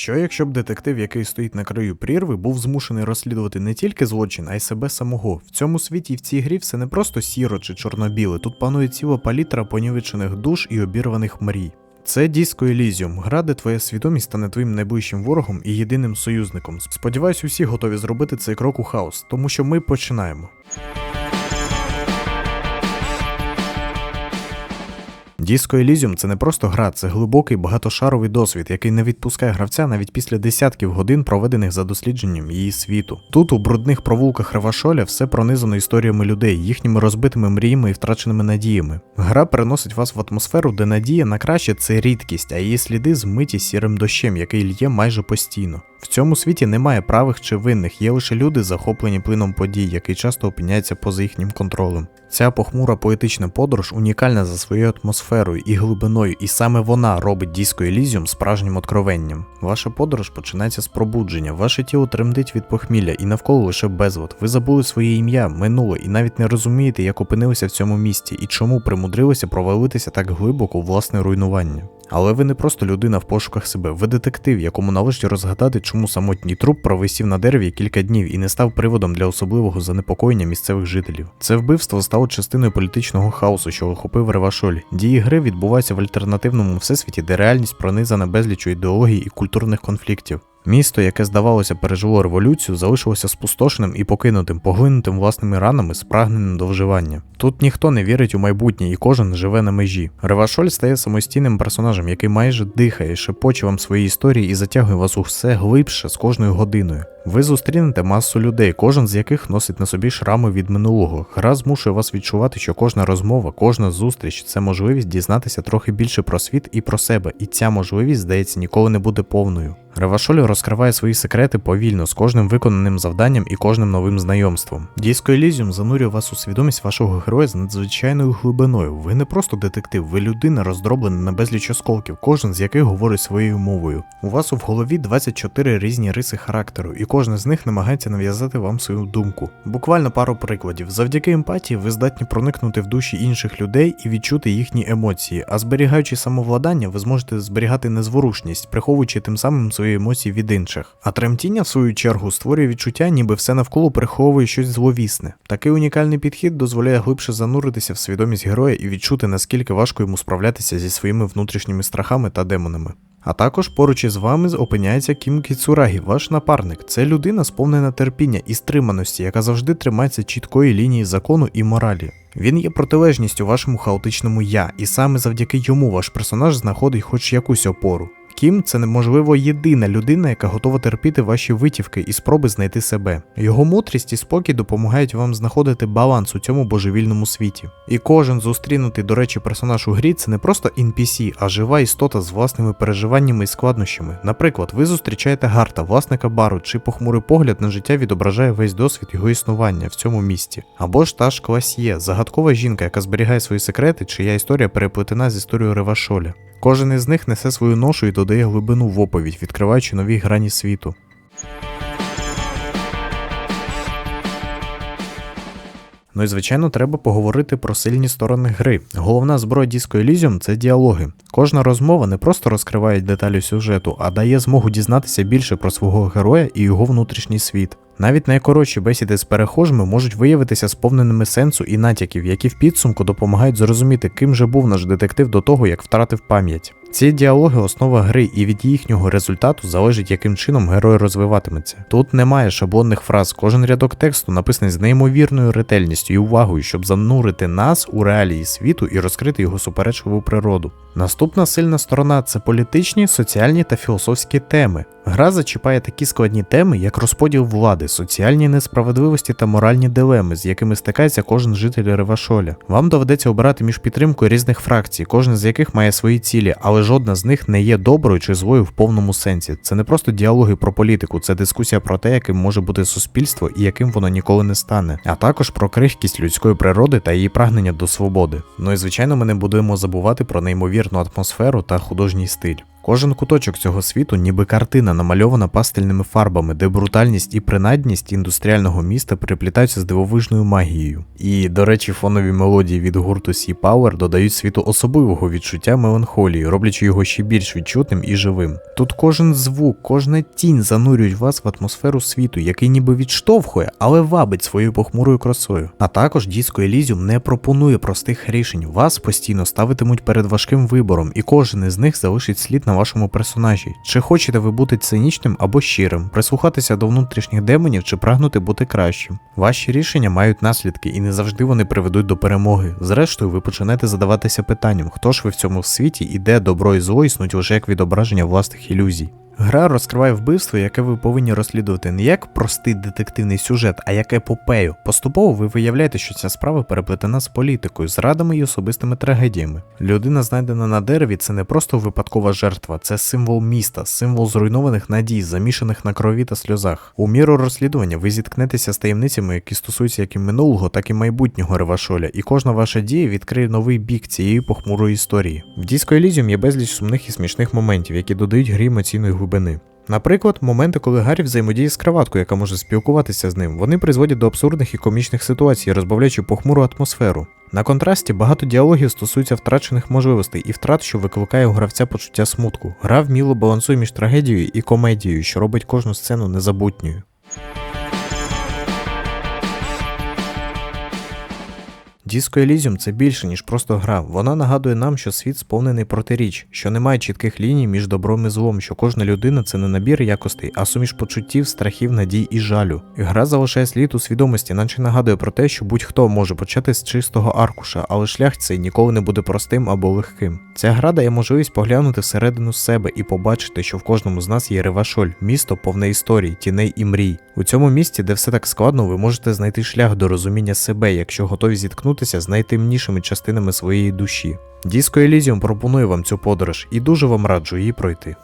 Що якщо б детектив, який стоїть на краю прірви, був змушений розслідувати не тільки злочин, а й себе самого. В цьому світі і в цій грі все не просто сіро чи чорно-біле, тут панує ціла палітра понівечених душ і обірваних мрій. Це Disco Elysium, гра, де твоя свідомість стане твоїм найближчим ворогом і єдиним союзником. Сподіваюсь, усі готові зробити цей крок у хаос, тому що ми починаємо. Disco Elysium – це не просто гра, це глибокий багатошаровий досвід, який не відпускає гравця навіть після десятків годин, проведених за дослідженням її світу. Тут, у брудних провулках Ревашоля, все пронизано історіями людей, їхніми розбитими мріями і втраченими надіями. Гра переносить вас в атмосферу, де надія на краще це рідкість, а її сліди змиті сірим дощем, який лє майже постійно. В цьому світі немає правих чи винних, є лише люди, захоплені плином подій, який часто опиняється поза їхнім контролем. Ця похмура поетична подорож унікальна за своєю атмосферою і глибиною, і саме вона робить Disco Elysium справжнім откровенням. Ваша подорож починається з пробудження, ваше тіло тремтить від похмілля і навколо лише безлад. Ви забули своє ім'я, минуле, і навіть не розумієте, як опинилися в цьому місті і чому примудрилися провалитися так глибоко у власне руйнування. Але ви не просто людина в пошуках себе, ви детектив, якому належить розгадати, чому самотній труп провисів на дереві кілька днів і не став приводом для особливого занепокоєння місцевих жителів. Це вбивство стало частиною політичного хаосу, що охопив Ревашоль. Дії гри відбуваються в альтернативному всесвіті, де реальність пронизана безліч ідеологій і культурних конфліктів. Місто, яке здавалося пережило революцію, залишилося спустошеним і покинутим, поглинутим власними ранами, спрагненим до вживання. Тут ніхто не вірить у майбутнє, і кожен живе на межі. Ревашоль стає самостійним персонажем, який майже дихає, шепоче вам свої історії і затягує вас у все глибше з кожною годиною. Ви зустрінете масу людей, кожен з яких носить на собі шрами від минулого. Гра змушує вас відчувати, що кожна розмова, кожна зустріч це можливість дізнатися трохи більше про світ і про себе, і ця можливість, здається, ніколи не буде повною. Ревашоль розкриває свої секрети повільно з кожним виконаним завданням і кожним новим знайомством. Disco Elysium занурює вас у свідомість вашого героя з надзвичайною глибиною. Ви не просто детектив, ви людина роздроблена на безліч осколків, кожен з яких говорить своєю мовою. У вас у голові 24 різні риси характеру, і кожна з них намагається нав'язати вам свою думку. Буквально пару прикладів. Завдяки емпатії ви здатні проникнути в душі інших людей і відчути їхні емоції, а зберігаючи самовладання, ви зможете зберігати незворушність, приховуючи тим самим свої емоції від інших. А тремтіння, в свою чергу, створює відчуття, ніби все навколо приховує щось зловісне. Такий унікальний підхід дозволяє глибше зануритися в свідомість героя і відчути, наскільки важко йому справлятися зі своїми внутрішніми страхами та демонами. А також поруч із вами опиняється Кім Кіцурагі, ваш напарник. Це людина, сповнена терпіння і стриманості, яка завжди тримається чіткої лінії закону і моралі. Він є протилежністю вашому хаотичному я, і саме завдяки йому ваш персонаж знаходить хоч якусь опору. Кім це неможливо єдина людина, яка готова терпіти ваші витівки і спроби знайти себе. Його мудрість і спокій допомагають вам знаходити баланс у цьому божевільному світі. І кожен зустрінутий, до речі, персонаж у грі це не просто NPC, а жива істота з власними переживаннями і складнощами. Наприклад, ви зустрічаєте Гарта, власника бару, чий похмурий погляд на життя відображає весь досвід його існування в цьому місті. Або ж та ж Класьє, загадкова жінка, яка зберігає свої секрети, чия історія переплетена з історією Ревашоля. Кожен із них несе свою ношу і додає глибину в оповідь, відкриваючи нові грані світу. Ну і звичайно, треба поговорити про сильні сторони гри. Головна зброя Disco Elysium – це діалоги. Кожна розмова не просто розкриває деталі сюжету, а дає змогу дізнатися більше про свого героя і його внутрішній світ. Навіть найкоротші бесіди з перехожими можуть виявитися сповненими сенсу і натяків, які в підсумку допомагають зрозуміти, ким же був наш детектив до того, як втратив пам'ять. Ці діалоги основа гри, і від їхнього результату залежить, яким чином герой розвиватиметься. Тут немає шаблонних фраз, кожен рядок тексту написаний з неймовірною ретельністю і увагою, щоб занурити нас у реалії світу і розкрити його суперечливу природу. Наступна сильна сторона це політичні, соціальні та філософські теми. Гра зачіпає такі складні теми, як розподіл влади, соціальні несправедливості та моральні дилеми, з якими стикається кожен житель Ревашоля. Вам доведеться обирати між підтримкою різних фракцій, кожна з яких має свої цілі, але жодна з них не є доброю чи злою в повному сенсі. Це не просто діалоги про політику, це дискусія про те, яким може бути суспільство і яким воно ніколи не стане, а також про крихкість людської природи та її прагнення до свободи. Ну і звичайно, ми не будемо забувати про неймовірну атмосферу та художній стиль. Кожен куточок цього світу, ніби картина, намальована пастельними фарбами, де брутальність і принадність індустріального міста переплітаються з дивовижною магією. І, до речі, фонові мелодії від гурту Sea Power додають світу особливого відчуття меланхолії, роблячи його ще більш відчутним і живим. Тут кожен звук, кожна тінь занурюють вас в атмосферу світу, який ніби відштовхує, але вабить своєю похмурою красою. А також Disco Elysium не пропонує простих рішень. Вас постійно ставитимуть перед важким вибором, і кожен із них залишить слід на вашому персонажі. Чи хочете ви бути цинічним або щирим, прислухатися до внутрішніх демонів чи прагнути бути кращим. Ваші рішення мають наслідки, і не завжди вони приведуть до перемоги. Зрештою, ви почнете задаватися питанням, хто ж ви в цьому світі і де добро і зло існуть лише як відображення власних ілюзій. Гра розкриває вбивство, яке ви повинні розслідувати не як простий детективний сюжет, а як епопею. Поступово ви виявляєте, що ця справа переплетена з політикою, зрадами і особистими трагедіями. Людина, знайдена на дереві, це не просто випадкова жертва, це символ міста, символ зруйнованих надій, замішаних на крові та сльозах. У міру розслідування ви зіткнетеся з таємницями, які стосуються як і минулого, так і майбутнього Ревашоля, і кожна ваша дія відкриє новий бік цієї похмурої історії. В Disco Elysium є безліч сумних і смішних моментів, які додають грі емоційної глибини. Наприклад, моменти, коли Гаррі взаємодіє з краваткою, яка може спілкуватися з ним, вони призводять до абсурдних і комічних ситуацій, розбавляючи похмуру атмосферу. На контрасті багато діалогів стосується втрачених можливостей і втрат, що викликає у гравця почуття смутку. Гра вміло балансує між трагедією і комедією, що робить кожну сцену незабутньою. Disco Elysium – це більше, ніж просто гра. Вона нагадує нам, що світ сповнений протиріч, що немає чітких ліній між добром і злом, що кожна людина це не набір якостей, а суміш почуттів, страхів, надій і жалю. Гра залишає слід у свідомості, наче нагадує про те, що будь-хто може почати з чистого аркуша, але шлях цей ніколи не буде простим або легким. Ця гра дає можливість поглянути всередину себе і побачити, що в кожному з нас є ревашоль, місто повне історій, тіней і мрій. У цьому місті, де все так складно, ви можете знайти шлях до розуміння себе, якщо готові зіткнутися з найтемнішими частинами своєї душі. Діско Елізіум пропонує вам цю подорож і дуже вам раджу її пройти.